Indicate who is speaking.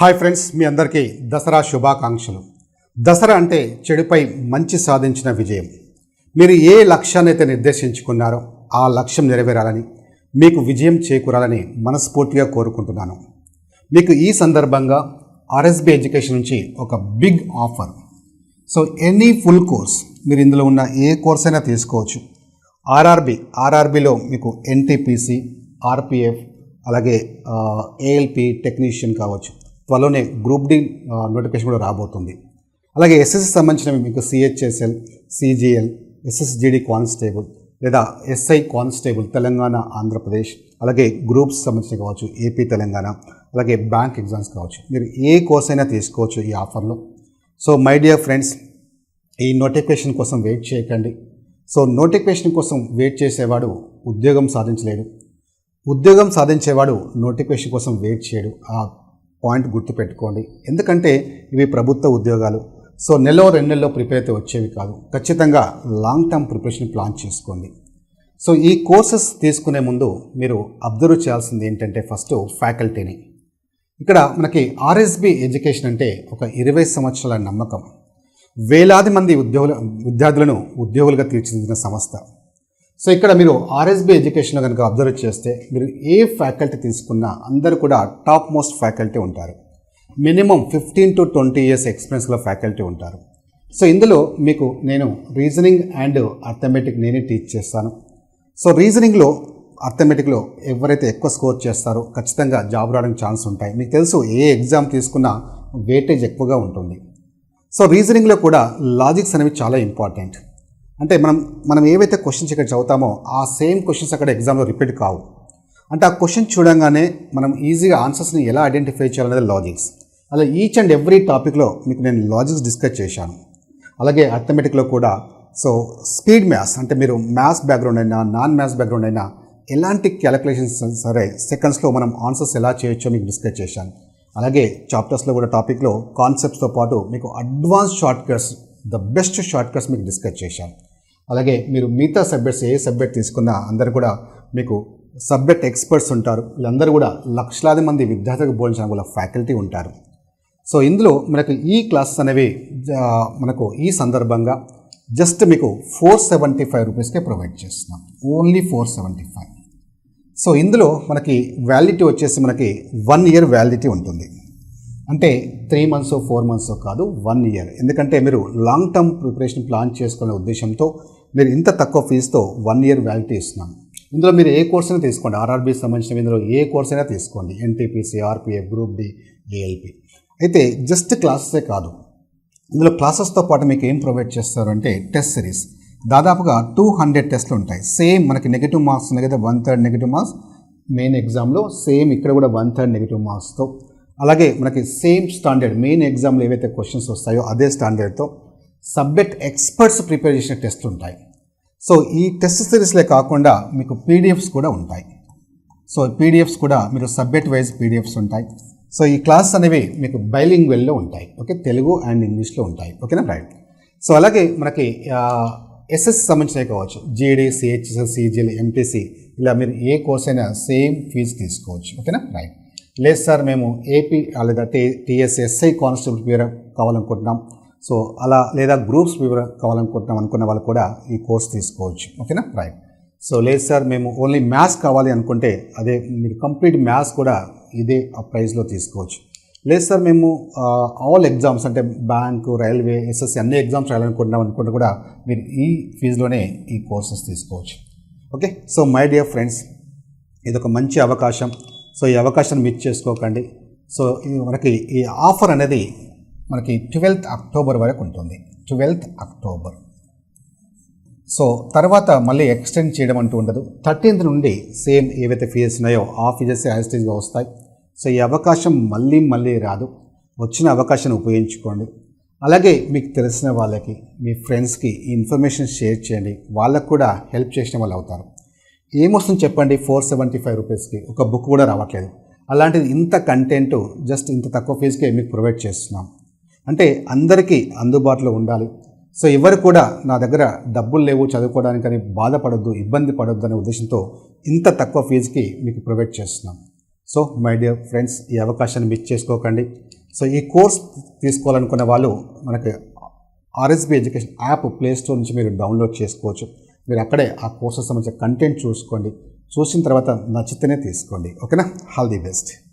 Speaker 1: Hi friends మీ అందరికీ దసరా శుభాకాంక్షలు. దసరా అంటే చెడుపై మంచి సాధించిన విజయం. మీరు ఏ లక్ష్యాన్ని అయితే నిర్దేశించుకున్నారో ఆ లక్ష్యం నెరవేరాలని మీకు విజయం చేకూరాలని మనస్ఫూర్తిగా కోరుకుంటున్నాను. మీకు ఈ సందర్భంగా ఆర్ఎస్బి ఎడ్యుకేషన్ నుంచి ఒక big offer. So any full course మీరు ఇందులో ఉన్న ఏ కోర్స్ అయినా తీసుకోవచ్చు. ఆర్ఆర్బి ఆర్ఆర్బిలో మీకు ఎన్టీపీసీ ఆర్పిఎఫ్ అలాగే ఏఎల్పి టెక్నీషియన్ కావచ్చు. త్వరలోనే గ్రూప్ డి నోటిఫికేషన్ కూడా రాబోతుంది. అలాగే ఎస్ఎస్సి సంబంధించినవి మీకు సిహెచ్ఎస్ఎల్ సిజిఎల్ ఎస్ఎస్జిడి కానిస్టేబుల్ లేదా ఎస్ఐ కానిస్టేబుల్ తెలంగాణ ఆంధ్రప్రదేశ్ అలాగే గ్రూప్స్ సంబంధించిన కావచ్చు ఏపీ తెలంగాణ అలాగే బ్యాంక్ ఎగ్జామ్స్ కావచ్చు. మీరు ఏ కోర్స్ అయినా తీసుకోవచ్చు ఈ ఆఫర్లో. సో మై డియర్ ఫ్రెండ్స్ ఈ నోటిఫికేషన్ కోసం వెయిట్ చేయకండి. సో నోటిఫికేషన్ కోసం వెయిట్ చేసేవాడు ఉద్యోగం సాధించలేడు. ఉద్యోగం సాధించేవాడు నోటిఫికేషన్ కోసం వెయిట్ చేయడు. ఆ పాయింట్ గుర్తుపెట్టుకోండి. ఎందుకంటే ఇవి ప్రభుత్వ ఉద్యోగాలు. సో నెలలో రెండు నెలలో ప్రిపేర్ అయితే వచ్చేవి కాదు. ఖచ్చితంగా లాంగ్ టర్మ్ ప్రిపరేషన్ ప్లాన్ చేసుకోండి. సో ఈ కోర్సెస్ తీసుకునే ముందు మీరు అబ్జర్వ్ చేయాల్సింది ఏంటంటే ఫస్ట్ ఫ్యాకల్టీని. ఇక్కడ మనకి ఆర్ఎస్బి ఎడ్యుకేషన్ అంటే ఒక ఇరవై సంవత్సరాల నమ్మకం. వేలాది మంది ఉద్యోగుల విద్యార్థులను ఉద్యోగులుగా తీర్చిదిద్దిన సంస్థ. సో ఇక్కడ మీరు ఆర్ఎస్బి ఎడ్యుకేషన్లో కనుక అబ్జర్వ్ చేస్తే మీరు ఏ ఫ్యాకల్టీ తీసుకున్నా అందరూ కూడా టాప్ మోస్ట్ ఫ్యాకల్టీ ఉంటారు. Minimum fifteen to twenty years experience గల ఫ్యాకల్టీ ఉంటారు. సో ఇందులో మీకు నేను రీజనింగ్ అండ్ అర్థమెటిక్ నేనే టీచ్ చేస్తాను. సో రీజనింగ్లో అర్థమెటిక్లో ఎవరైతే ఎక్కువ స్కోర్ చేస్తారో ఖచ్చితంగా జాబ్ రావడానికి ఛాన్స్ ఉంటాయి. మీకు తెలుసు ఏ ఎగ్జామ్ తీసుకున్నా వెయిటేజ్ ఎక్కువగా ఉంటుంది. సో రీజనింగ్లో కూడా లాజిక్స్ అనేవి చాలా ఇంపార్టెంట్ అంటే మనం మనం ఏవైతే క్వశ్చన్స్ ఇక్కడ చదువుతామో ఆ సేమ్ క్వశ్చన్స్ అక్కడ ఎగ్జామ్లో రిపీట్ కావు. అంటే ఆ క్వశ్చన్ చూడంగానే మనం ఈజీగా ఆన్సర్స్ని ఎలా ఐడెంటిఫై చేయాలనేది లాజిక్స్ అలా ఈచ్ అండ్ ఎవ్రీ టాపిక్లో మీకు నేను లాజిక్స్ డిస్కస్ చేశాను. అలాగే అథమెటిక్లో కూడా. సో స్పీడ్ మ్యాథ్స్ అంటే మీరు మ్యాథ్స్ బ్యాక్గ్రౌండ్ అయినా నాన్ మ్యాథ్స్ బ్యాక్గ్రౌండ్ అయినా ఎలాంటి క్యాలిక్యులేషన్స్ సరే సెకండ్స్లో మనం ఆన్సర్స్ ఎలా చేయొచ్చో మీకు డిస్కస్ చేశాను. అలాగే చాప్టర్స్లో కూడా టాపిక్లో కాన్సెప్ట్స్తో పాటు మీకు advance shortcuts the best shortcuts మీకు డిస్కస్ చేశాను. అలాగే మీరు మిగతా సబ్జెక్ట్స్ ఏ సబ్జెక్ట్ తీసుకున్నా అందరు కూడా మీకు సబ్జెక్ట్ ఎక్స్పర్ట్స్ ఉంటారు. వీళ్ళందరూ కూడా లక్షలాది మంది విద్యార్థులకు బోధించిన కూడా ఫ్యాకల్టీ ఉంటారు. సో ఇందులో మనకు ఈ క్లాసెస్ అనేవి మనకు ఈ సందర్భంగా జస్ట్ మీకు ఫోర్ సెవెంటీ ఫైవ్ రూపీస్కే ప్రొవైడ్ చేస్తున్నాం. Only four seventy five. So ఇందులో మనకి వ్యాలిడిటీ వచ్చేసి మనకి వన్ ఇయర్ వ్యాలిడిటీ ఉంటుంది. అంటే త్రీ మంత్స్ ఫోర్ మంత్స్ కాదు వన్ ఇయర్. ఎందుకంటే మీరు లాంగ్ టర్మ్ ప్రిపరేషన్ ప్లాన్ చేసుకునే ఉద్దేశంతో మీరు ఇంత తక్కువ ఫీజుతో వన్ ఇయర్ వ్యాలిటీ ఇస్తున్నాం ఇందులో మీరు ఏ కోర్స్ అయినా తీసుకోండి. ఆర్ఆర్బీ సంబంధించిన ఇందులో ఏ కోర్స్ అయినా తీసుకోండి. NTPC RPF group D ALP అయితే జస్ట్ క్లాసెసే కాదు. ఇందులో క్లాసెస్తో పాటు మీకు ఏం ప్రొవైడ్ చేస్తారు అంటే టెస్ట్ సిరీస్ దాదాపుగా టూ హండ్రెడ్ టెస్ట్లు ఉంటాయి. సేమ్ మనకి నెగిటివ్ మార్క్స్ ఉన్నాయి కదా one third negative marks main ఎగ్జామ్లో సేమ్ ఇక్కడ కూడా వన్ థర్డ్ నెగిటివ్ మార్క్స్తో అలాగే మనకి సేమ్ స్టాండర్డ్ మెయిన్ ఎగ్జామ్లో ఏవైతే క్వశ్చన్స్ వస్తాయో అదే స్టాండర్డ్తో సబ్జెక్ట్ ఎక్స్పర్ట్స్ ప్రిపేర్ చేసిన టెస్ట్లు ఉంటాయి. సో ఈ టెస్ట్ సిరీస్లే కాకుండా మీకు పీడిఎఫ్స్ కూడా ఉంటాయి. సో పీడిఎఫ్స్ కూడా మీరు సబ్జెక్ట్ వైజ్ పీడిఎఫ్స్ ఉంటాయి. సో ఈ క్లాస్ అనేవి మీకు బైలింగ్ వెల్లో ఉంటాయి. ఓకే తెలుగు అండ్ ఇంగ్లీష్లో ఉంటాయి. ఓకేనా రైట్ సో అలాగే మనకి ఎస్ఎస్ సంబంధించినవి కావచ్చు. జీడీ సిహెచ్ఎస్ సిజిఎల్ ఎంపీసీ ఇలా మీరు ఏ కోర్స్ అయినా సేమ్ ఫీజు తీసుకోవచ్చు. ఓకేనా రైట్ లేదు సార్ మేము ఏపీ లేదా టీ టీఎస్ కానిస్టేబుల్ పేరు కావాలనుకుంటున్నాం. సో అలా లేదా గ్రూప్స్ వివరం కావాలనుకుంటున్నాం అనుకున్న వాళ్ళు కూడా ఈ కోర్స్ తీసుకోవచ్చు. ఓకేనా? రైట్ సో లేదు సార్ మేము ఓన్లీ మ్యాథ్స్ కావాలి అనుకుంటే అదే మీరు కంప్లీట్ మ్యాథ్స్ కూడా ఇదే ఆ ప్రైస్లో తీసుకోవచ్చు. లేదు సార్ మేము ఆల్ ఎగ్జామ్స్ అంటే బ్యాంకు రైల్వే ఎస్ఎస్సి అన్ని ఎగ్జామ్స్ రాయాలనుకుంటున్నాం అనుకుంటే కూడా మీరు ఈ ఫీజులోనే ఈ కోర్సెస్ తీసుకోవచ్చు. Okay? So my dear friends ఇది ఒక మంచి అవకాశం. సో ఈ అవకాశాన్ని మిస్ చేసుకోకండి. సో మనకి ఈ ఆఫర్ అనేది మనకి ట్వెల్త్ అక్టోబర్ వరకు ఉంటుంది. Twelfth October. సో తర్వాత మళ్ళీ ఎక్స్టెండ్ చేయడం అంటూ ఉండదు. థర్టీన్త్ నుండి సేమ్ ఏవైతే ఫీజెస్ ఉన్నాయో ఆ ఫీజెస్ యాజిటీస్గా వస్తాయి. సో ఈ అవకాశం మళ్ళీ మళ్ళీ రాదు. వచ్చిన అవకాశాన్ని ఉపయోగించుకోండి. అలాగే మీకు తెలిసిన వాళ్ళకి మీ ఫ్రెండ్స్కి ఈ ఇన్ఫర్మేషన్ షేర్ చేయండి. వాళ్ళకు కూడా హెల్ప్ చేసిన వాళ్ళు అవుతారు. ఏమొస్తుంది చెప్పండి? ఫోర్ సెవెంటీ ఫైవ్ రూపీస్కి ఒక బుక్ కూడా రావట్లేదు. అలాంటిది ఇంత కంటెంట్ జస్ట్ ఇంత తక్కువ ఫీజుకే మీకు ప్రొవైడ్ చేస్తున్నాం. అంటే అందరికీ అందుబాటులో ఉండాలి. సో ఎవరు కూడా నా దగ్గర డబ్బులు లేవు చదువుకోవడానికని బాధపడొద్దు ఇబ్బంది పడొద్దు అనే ఉద్దేశంతో ఇంత తక్కువ ఫీజుకి మీకు ప్రొవైడ్ చేస్తున్నాం. సో మై డియర్ ఫ్రెండ్స్ ఈ అవకాశాన్ని మిస్ చేసుకోకండి. సో ఈ కోర్స్ తీసుకోవాలనుకున్న వాళ్ళు మనకి RSB education app Play Store నుంచి మీరు డౌన్లోడ్ చేసుకోవచ్చు. మీరు అక్కడే ఆ కోర్సెస్ సంబంధించిన కంటెంట్ చూసుకోండి. చూసిన తర్వాత నచ్చితేనే తీసుకోండి. ఓకేనా? All the best.